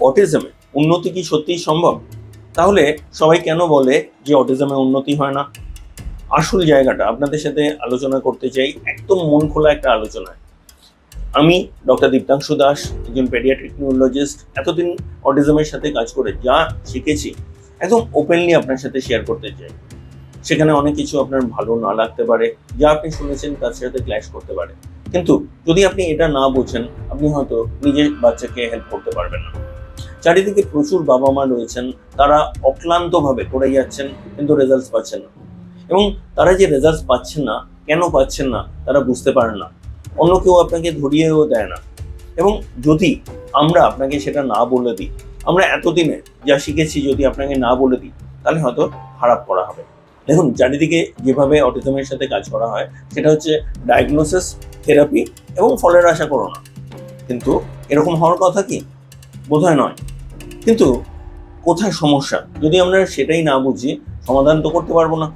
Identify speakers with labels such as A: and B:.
A: অটিজমে উন্নতি কি সত্যিই সম্ভব? তাহলে সবাই কেন বলে যে অটিজমে উন্নতি হয় না? আসল জায়গাটা আপনাদের সাথে আলোচনা করতে চাই, একদম মন খোলা একটা আলোচনায়। আমি ডক্টর দীপ্তাংশু দাস, একজন পেডিয়াট্রিক নিউরোলজিস্ট এতদিন অটিজমের সাথে কাজ করে যা শিখেছি, একদম ওপেনলি আপনার সাথে শেয়ার করতে চাই। সেখানে অনেক কিছু আপনার ভালো না লাগতে পারে, যা আপনি শুনেছেন তার সাথে ক্ল্যাশ করতে পারে। কিন্তু যদি আপনি এটা না বোঝেন, আপনি হয়তো নিজের বাচ্চাকে হেল্প করতে পারবেন না। চারিদিকে প্রচুর বাবা মা রয়েছেন, তারা অক্লান্তভাবে করে যাচ্ছেন, কিন্তু রেজাল্টস পাচ্ছেন না। এবং তারা যে রেজাল্টস পাচ্ছেন না, কেন পাচ্ছেন না, তারা বুঝতে পারেন না। অন্য কেউ আপনাকে ধরিয়েও দেয় না। এবং যদি আমরা আপনাকে সেটা না বলে দিই, আমরা এতদিনে যা শিখেছি যদি আপনাকে না বলে দিই, তাহলে হয়তো খারাপ করা হবে। দেখুন, চারিদিকে যেভাবে অটিজমের সাথে কাজ করা হয়, সেটা হচ্ছে ডায়াগনোসিস থেরাপি এবং ফলের আশা করো না কিন্তু এরকম হওয়ার কথা কি? বোধহয় নয়। কিন্তু কোথায় সমস্যা? যদি আমরা সেটাই না বুঝি সমাধান তো করতে পারব না।